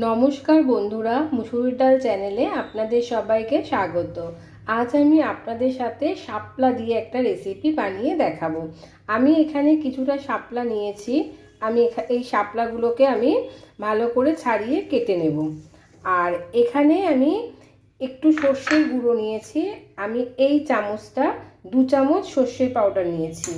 নমস্কার বন্ধুরা, মুসুরির ডাল চ্যানেলে আপনাদের সবাইকে স্বাগত। আজ আমি আপনাদের সাথে শাপলা দিয়ে একটা রেসিপি বানিয়ে দেখাবো। আমি এখানে কিছুটা শাপলা নিয়েছি। আমি এই শাপলাগুলোকে আমি ভালো করে ছাড়িয়ে কেটে নেব। আর এখানে আমি একটু সর্ষের গুঁড়ো নিয়েছি। আমি এই চামচটা দু চামচ সর্ষের পাউডার নিয়েছি।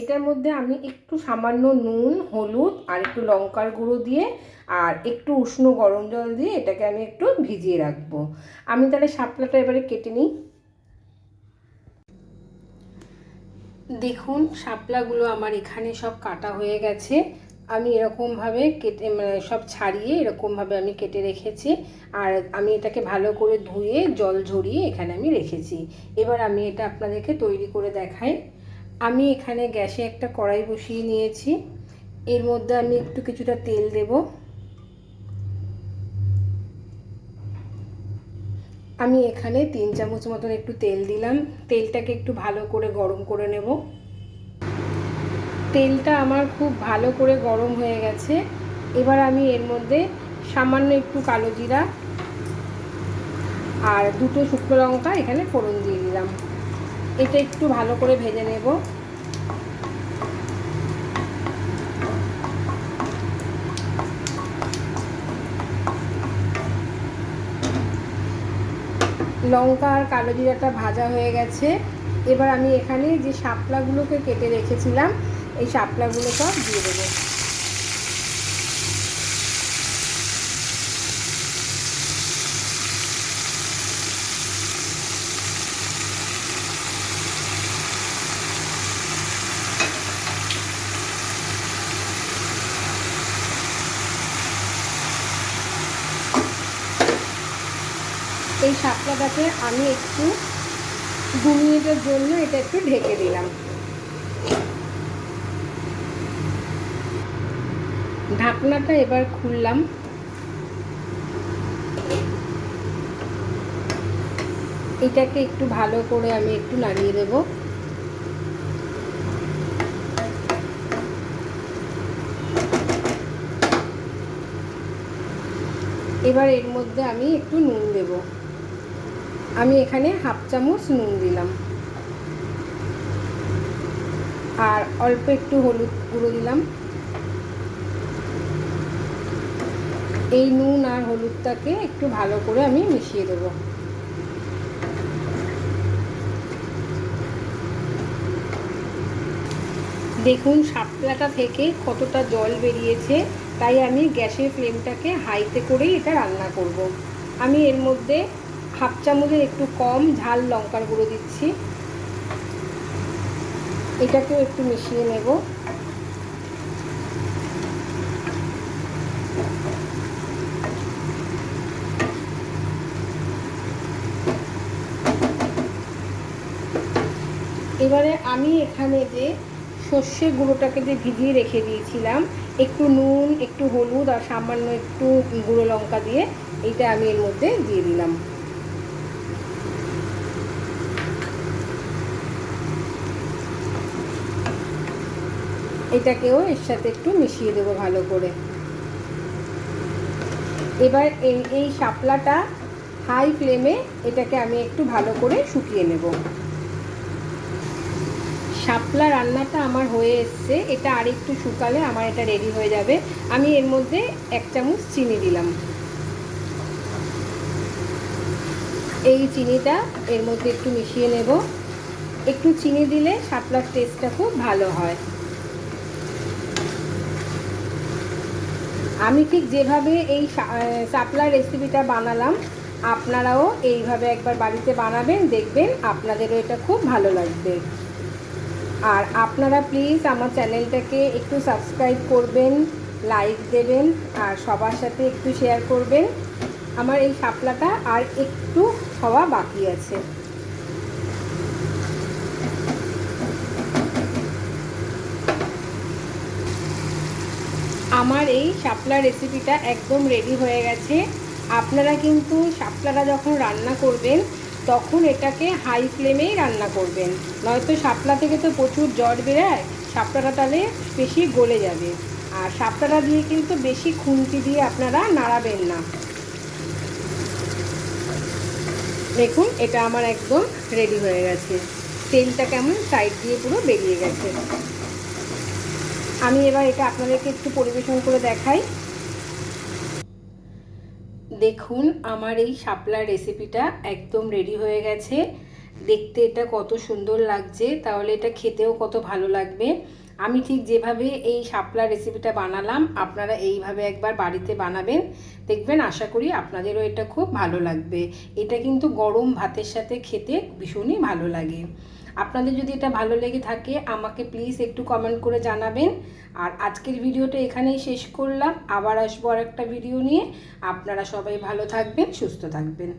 এটার মধ্যে আমি একটু সামান্য নুন, হলুদ আর একটু লঙ্কার গুঁড়ো দিয়ে আর একটু উষ্ণ গরম জল দিয়ে এটাকে আমি একটু ভিজিয়ে রাখব। আমি তাহলে শাপলাটা এবারে কেটে নিই। দেখুন, শাপলাগুলো আমার এখানে সব কাটা হয়ে গেছে। আমি এরকমভাবে কেটে মানে সব ছাড়িয়ে এরকমভাবে আমি কেটে রেখেছি। আর আমি এটাকে ভালো করে ধুয়ে, জল ঝরিয়ে এখানে আমি রেখেছি। এবার আমি এটা আপনাদেরকে তৈরি করে দেখাই। আমি এখানে গ্যাসে একটা কড়াই বসিয়ে নিয়েছি। এর মধ্যে আমি একটু কিছুটা তেল দেব। আমি এখানে তিন চামচ মতন একটু তেল দিলাম। তেলটাকে একটু ভালো করে গরম করে নেব। তেলটা আমার খুব ভালো করে গরম হয়ে গেছে। এবার আমি এর মধ্যে সামান্য একটু কালো জিরা আর দুটো শুকনো লঙ্কা এখানে ফোড়ন দিয়ে দিলাম। এটা একটু ভালো করে ভেজে নেব। লঙ্কা আর কালো জিরাটা ভাজা হয়ে গেছে। এবার আমি এখানে যে শাপলাগুলোকে কেটে রেখেছিলাম, এই শাপলাগুলো সব দিয়ে দেবো। এই শাপলাটাকে আমি একটু দু মিনিটের জন্য এটা একটু ঢেকে দিলাম। ঢাকনাটা এবার খুললাম। এটাকে একটু ভালো করে আমি একটু নাড়িয়ে দেব। এবার এর মধ্যে আমি একটু নুন দেব। আমি এখানে হাফ চামচ নুন দিলাম। আর অল্প একটু হলুদ গুঁড়ো দিলাম। এই নুন আর হলুদটাকে একটু ভালো করে আমি মিশিয়ে দেব। দেখুন শাপলাটা থেকে কতটা জল বেরিয়েছে, তাই আমি গ্যাসের ফ্লেমটাকে হাইতে করেই এটা রান্না করব। আমি এর মধ্যে হাফ চামচের একটু কম ঝাল লঙ্কার গুঁড়ো দিচ্ছি। এটাকেও একটু মিশিয়ে নেব। এবারে আমি এখানে যে সর্ষে গুঁড়োটাকে যে ভিজিয়ে রেখে দিয়েছিলাম, একটু নুন, একটু হলুদ আর সামান্য একটু গুঁড়ো লঙ্কা দিয়ে এইটা আমি এর মধ্যে দিয়ে দিলাম। এটাকেও এর সাথে একটু মিশিয়ে দেবো ভালো করে। এবার এই এই শাপলাটা হাই ফ্লেমে এটাকে আমি একটু ভালো করে শুকিয়ে নেব। শাপলা রান্নাটা আমার হয়ে এসছে, এটা আর একটু শুকালে আমার এটা রেডি হয়ে যাবে। আমি এর মধ্যে এক চামচ চিনি দিলাম। এই চিনিটা এর মধ্যে একটু মিশিয়ে নেব। একটু চিনি দিলে শাপলার টেস্টটা খুব ভালো হয়। আমি ঠিক যেভাবে এই শাপলার রেসিপিটা বানালাম, আপনারাও এইভাবে একবার বাড়িতে বানাবেন, দেখবেন আপনাদেরও এটা খুব ভালো লাগবে। আর আপনারা প্লিজ আমার চ্যানেলটাকে একটু সাবস্ক্রাইব করবেন লাইক দেবেন, আর সবার সাথে একটু শেয়ার করবেন। আমার এই শাপলাটা আর একটু হওয়া বাকি আছে। আমার এই শাপলা রেসিপিটা একদম রেডি হয়ে গেছে। আপনারা কিন্তু শাপলাটা যখন রান্না করবেন, তখন এটাকে হাই ফ্লেমেই রান্না করবেন। নয়তো শাপলা থেকে তো প্রচুর জল বেরোয়, শাপলাটা তাহলে বেশি গলে যাবে। আর শাপলাটা দিয়ে কিন্তু বেশি খুন্তি দিয়ে আপনারা নাড়াবেন না। দেখুন, এটা আমার একদম রেডি হয়ে গেছে। তেলটা কেমন সাইড দিয়ে পুরো বেরিয়ে গেছে। আমি এবার এটা আপনাদেরকে একটু পরিবেশন করে দেখাই। দেখুন, আমার এই শাপলার রেসিপিটা একদম রেডি হয়ে গেছে। দেখতে এটা কত সুন্দর লাগছে, তাহলে এটা খেতেও কত ভালো লাগবে। আমি ঠিক যেভাবে এই শাপলার রেসিপিটা বানালাম, আপনারা এইভাবে একবার বাড়িতে বানাবেন। দেখবেন, আশা করি আপনাদেরও এটা খুব ভালো লাগবে। এটা কিন্তু গরম ভাতের সাথে খেতে ভীষণই ভালো লাগে। আপনাদের যদি এটা ভালো লেগে থাকে, আমাকে প্লিজ একটু কমেন্ট করে জানাবেন। আর আজকের ভিডিওটা এখানেই শেষ করলাম। আবার আসব আর একটা ভিডিও নিয়ে। আপনারা সবাই ভালো থাকবেন, সুস্থ থাকবেন।